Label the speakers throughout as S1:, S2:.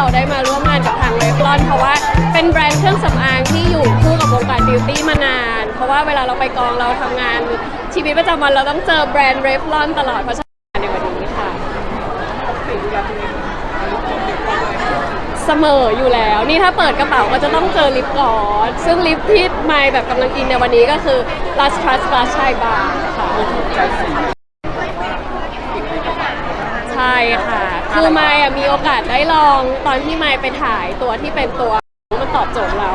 S1: เราได้มาร่วมงานกับทางเรฟลอน เพราะว่าเป็นแบรนด์เครื่องสำอางที่อยู่คู่กับวงการบิวตี้มานาน เพราะว่าเวลาเราไปกองเราทำงาน ชีวิตประจำวันเราต้องเจอแบรนด์เรฟลอนตลอดเพราะฉะนั้นในวันนี้ค่ะเสมออยู่แล้ว นี่ถ้าเปิดกระเป๋าก็จะต้องเจอลิปกลอสซึ่งลิปที่ไมค์แบบกำลังกินในวันนี้ก็คือ Last Trust Last Shine Bar ค่ะ ช่ค่ะ คือไมค์อะมีโอกาสได้ลองตอนที่ไมค์ไปถ่ายตัวที่เป็นตัวมันตอบโจทย์เรา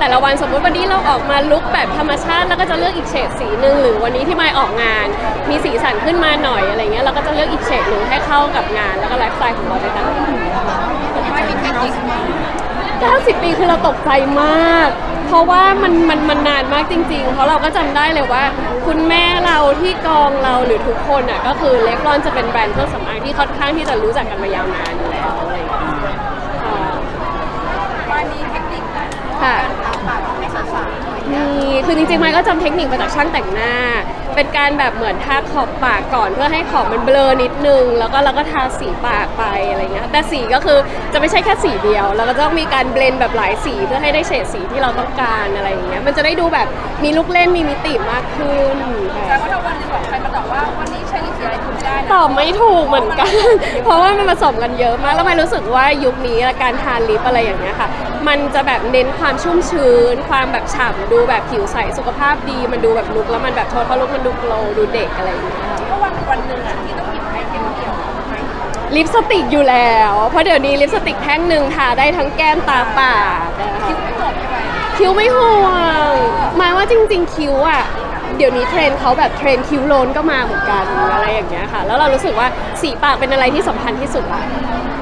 S1: แต่ละวันสมมติวันนี้เราออกมาลุกแบบธรรมชาติ แล้วก็จะเลือกอีกเฉดสีหนึ่งหรือวันนี้ที่ไมค์ออกงาน มีสีสันขึ้นมาหน่อยอะไรเงี้ยเราก็จะเลือกอีกเฉดหนึ่งให้เข้ากับงานแล้วก็ไลฟ์สไตล์ของเราในแต่ละวัน
S2: ไม่มีเทคนิค
S1: 90 ปีคือเราตกใจมาก เพราะว่ามันมันมันนานมากจริง ๆ เพราะเราก็จำได้เลยว่า คุณแม่เราที่กองเราหรือทุกคนอะก็คือเลฟรอนจะเป็นแบรนด์เครื่องสำอางที่ค่อนข้างที่จะรู้จักกันมายาวนานอยู่แล้วอะไรอย่างเงี้ยค่ะ
S2: ว่ามีเทคนิคนะ
S1: ค่ะ
S2: ทาปากให้สาวๆ
S1: มีคือจริงๆมันก็จำเทคนิคมาจากช่างแต่งหน้า เป็นการแบบเหมือนทาขอบปากก่อนเพื่อให้ขอบมันเบลอนิดนึง แล้วก็เราก็ทาสีปากไปอะไรเงี้ยแต่สีก็คือจะไม่ใช่แค่สีเดียว เราก็ต้องมีการเบลนแบบหลายสีเพื่อให้ได้เฉดสีที่เราต้องการอะไรอย่างเงี้ยมันจะได้ดูแบบมีลูกเล่นมีมิติมากขึ้น
S2: แต่ว่าถ้าวันหนึงบอกใครมาบอกว่าวันนี้ ใช้ลิปสีอะไรคุณไม่ได้
S1: ต
S2: นะ
S1: อบไม่ถูกเหมือนกัน เพราะว่ามันผสมกันเยอะมาก แล้วไม่รู้สึกว่ายุคนี้การทานลิปอะไรอย่างเงี้ยค่ะ มันจะแบบเน้นความชุ่มชื้น ความแบบฉ่ำดูแบบผิวใสสุขภาพดี มันดูแบบลุกแล้วมันแบบโทนเพราะลุกมันดูโกลว์ดูเด็กอะไรอย่างเงี้ยค่ะ
S2: เพราะวันวันหนึ่งอะที่ต้องหยิบไอเทมเดียวไหม
S1: ลิปสติกอยู่แล้ว เพราะเดี๋ยวนี้ลิปสติกแท่งหนึ่งทาได้ทั้งแก้มตาปากนะคะ
S2: คิดไม่หมดใช่ไหม
S1: คิ้วไม่ห่วงหมายว่าจริง ๆ คิ้วอะ เดี๋ยวนี้เทรนด์เขาแบบเทรนคิ้วโลนก็มาเหมือนกันอะไรอย่างเงี้ยค่ะ แล้วเรารู้สึกว่าสีปากเป็นอะไรที่สำคัญที่สุดละ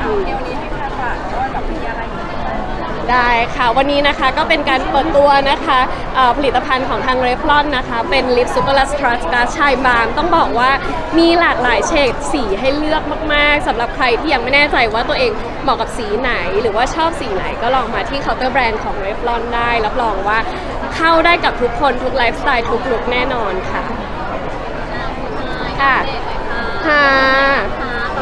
S2: เอาเดี๋ยวนี้ให้คุณฝากว่าแบบมีอะไรอีก
S1: ได้ค่ะ วันนี้นะคะก็เป็นการเปิดตัวนะคะเอ่อผลิตภัณฑ์ของทางเรฟลอนนะคะ เป็นลิปซูเปอร์ลัสทรัสกาชายบาร์ต้องบอกว่ามีหลากหลายเฉดสีให้เลือกมากๆสำหรับใครที่ยังไม่แน่ใจว่าตัวเองเหมาะกับสีไหน หรือว่าชอบสีไหนก็ลองมาที่เคาน์เตอร์แบรนด์ของเรฟลอนได้ รับรองว่า เข้าได้กับทุกคนทุกไลฟ์สไตล์ทุกลุกแน่นอนค่ะค่ะค่ะ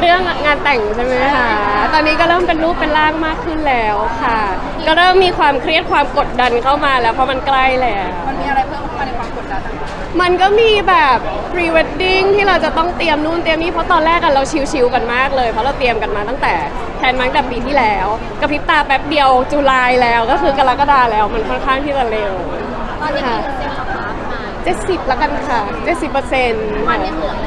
S1: เรื่องงานแต่งใช่ไหมคะ ตอนนี้ก็เริ่มเป็นรูปเป็นร่างมากขึ้นแล้วค่ะ ก็เริ่มมีความเครียดความกดดันเข้ามาแล้วเพราะมันใกล้แล้ว
S2: มันมี ในความกดดันอะ
S1: มันก็มีแบบ pre wedding ที่เราจะต้องเตรียมนู่นเตรียมนี่เพราะตอนแรกกันเราชิวๆกันมากเลยเพราะเราเตรียมกันมาตั้งแต่แทนมาตั้งแต่ปีที่แล้วกระพริบตาแป๊บเดียวจุลายแล้วก็คือกรกฎาแล้วมันค่อนข้างที่จะเร็ว
S3: ตอนนี้
S1: ค่ะ
S3: กี่เปอร์เซ็นต์แล้วคะมา
S1: เจ็ดสิบแล้วกันค่ะเจ็ดสิบเปอร์เซ็นต์
S3: มันยังเหลืออะไร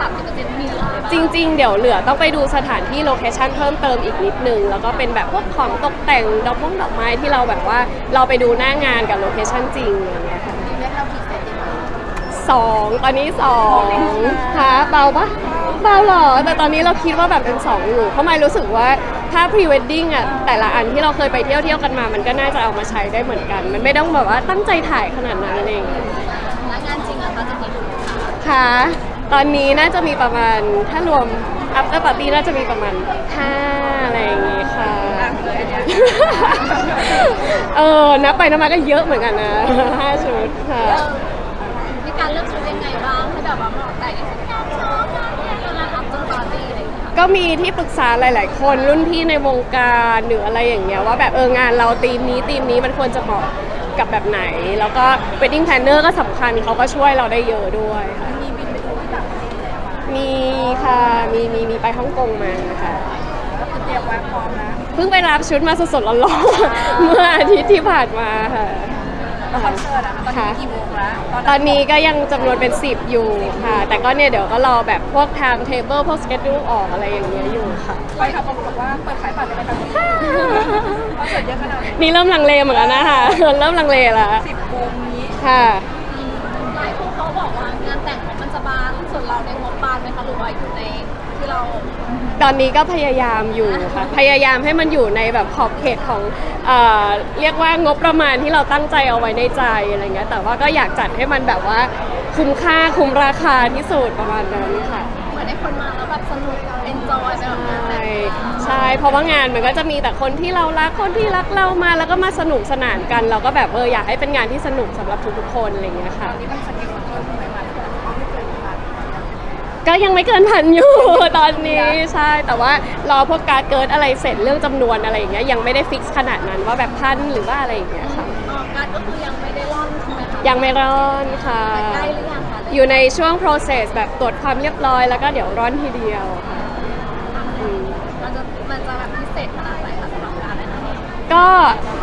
S3: อีกมันที่แบบสามสิบเปอร์เซ็นต์มีเหลืออะไรบ้าง
S1: จริง ๆ เดี๋ยวเหลือต้องไปดูสถานที่โลเคชันเพิ่มเติมอีกนิดนึง แล้วก็เป็นแบบพวกของตกแต่งดอกมงดอกไม้ที่เราแบบว่าเราไปดูหน้างานกับโลเคชันจริงอย่างเงี้ยค่ะ
S2: มีเล็กเรากี่เซนติเมตร
S1: สองตอนนี้สองค่ะเบาปะเบาเหรอ แต่ตอนนี้เราคิดว่าแบบเป็นสองอยู่เพราะไม่รู้สึกว่าถ้า pre wedding อะแต่ละอันที่เราเคยไปเที่ยวเที่ยวๆกันมา มันก็น่าจะเอามาใช้ได้เหมือนกัน มันไม่ต้องแบบว่าตั้งใจถ่ายขนาดนั้นเอง
S3: แล้วงานจริงอะคะจะกี่ถุงคะ
S1: ค่ะ ตอนนี้น่าจะมีประมาณถ้ารวม after party น่าจะมีประมาณ5อะไรอย่างงี้ค่ะ
S2: เลยอันเนี้ย
S1: เออนับไปนับมาก็เยอะเหมือนกันนะ5ชุดค่ะ
S3: มีการเลือกชุดยังไงบ้างให้แบบว่าเหมาะแต่งกับงานโชว์งานเนี่ยงานอัพเตอร์ปาร์ตี้อะไรอย่างเงี้ยค่ะ
S1: ก็มีที่ปรึกษาหลาย ๆ คนรุ่นพี่ในวงการหรืออะไรอย่างเงี้ยว่าแบบเอองานเราธีมนี้ธีมนี้มันควรจะเหมาะกับแบบไหน แล้วก็ wedding planner ก็สำคัญเขาก็ช่วยเราได้เยอะด้วยค่ะ
S2: มีบิ
S1: มีค่ะมีมีมีไปฮ่องกงมาค่ะ
S2: ก็คือเตรียมไว้พร้อมนะ
S1: เพิ่งไปรับชุดมาสดๆร้อนๆเมื่ออาทิตย์ที่ผ่านมาค่ะ
S2: แล้วคอนเสิร์ตอะตอนนี้กี่โมงแล้ว
S1: ตอนนี้ก็ยังจำนวนเป็น 10 อยู่ค่ะ แต่ก็เนี่ยเดี๋ยวก็รอแบบพวก time table พวก schedule ออกอะไรอย่างเงี้ยอยู่ค่ะ
S2: ไปครับบอกว่าเปิดขายบัตรเลยไหมครับคอนเสิร์ตเยอะขนาดนี้
S1: นี่เริ่มลังเลเหมือนกันนะคะเริ่มลังเลแล้ว
S2: สิบโมงนี้
S1: ค่ะ
S3: เราในงบบานไหมคะหรือว่าอยู่ในที่เรา
S1: ตอนนี้ก็พยายามอยู่ค่ะ พยายามให้มันอยู่ในแบบขอบเขตของเอ่อเรียกว่างบประมาณที่เราตั้งใจเอาไว้ในใจอะไรเงี้ย แต่ว่าก็อยากจัดให้มันแบบว่าคุ้มค่าคุ้มราคาที่สุดประมาณนั้นค่ะ
S3: เหมือนให้คนมาแล้วแบบสนุกเอนจอยไปกับงานแต่
S1: ใช่
S3: ง
S1: ใช่ เพราะว่างานมันก็จะมีแต่คนที่เรารัก คนที่รักเรามาแล้วก็มาสนุกสนานกัน เราก็แบบเอออยากให้เป็นงานที่สนุกสำหรับทุกๆคนอะไรอย่างเงี้ยค่ะ
S2: ตอนนี้มันสเกิลมันเพิ่มขึ้นไหมมันเขาไม่เกินพัน
S1: ก็ยังไม่เกินพันอยู่ ตอนนี้ใช่แต่ว่ารอพวกการดเกิดอะไรเสร็จเรื่องจำนวนอะไรอย่างเงี้ยยังไม่ได้ฟิกซ์ขนาดนั้นว่าแบบพันหรือว่าอะไรอย่างเงี้ยค่ะ
S3: ออกการก็คือยังไม่ได้ร่อนใช่ไหมคะ
S1: ยังไม่ร้อนค่ะ
S3: ใกล้หรือยังคะ
S1: อยู่ในช่วง process แบบตรวจความเรียบร้อยแล้วก็เดี๋ยวร้อนทีเดียวค่ะอืม
S3: มันจะมันจะแบบพิเศษขนาดไหนคะสำหรับการนั้นเอง
S1: ก็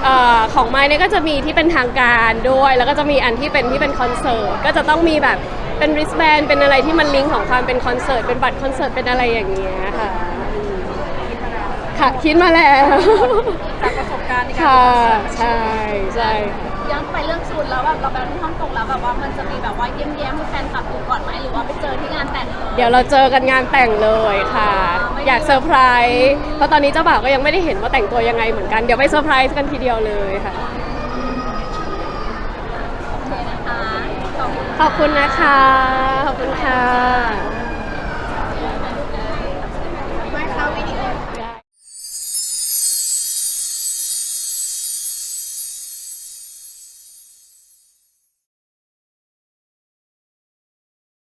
S1: เอ่อของไม้เนี่ยก็จะมีที่เป็นทางการด้วย แล้วก็จะมีอันที่เป็นที่เป็นคอนเสิร์ตก็จะต้องมีแบบ เป็น wristband เป็นอะไรที่มันลิงก์ของความเป็นคอนเสิร์ตเป็นบัตรคอนเสิร์ตเป็นอะไรอย่างเงี้ยค่ะอืมค่ะคิดมาแล้ว
S2: จากประสบการณ์ในการ
S1: ค่ะใช่ใช่
S3: ย้อนไปเรื่องชุดแล้วแบบเราไปที่ฮ่องกงแล้วแบบว่ามันจะมีแบบว่าเยี่ยมเยี่ยมๆแฟนคลับดูก่อนไหมหรือว่าไปเจอที่งานแต่งเลย
S1: เดี๋ยวเราเจอกันงานแต่งเลยค่ะ อยากเซอร์ไพรส์เพราะตอนนี้เจ้าบ่าวก็ยังไม่ได้เห็นว่าแต่งตัวยังไงเหมือนกันเดี๋ยวไปเซอร์ไพรส์กันทีเดียวเลยค่ะ ขอบคุณนะคะ ขอบคุณค่ะ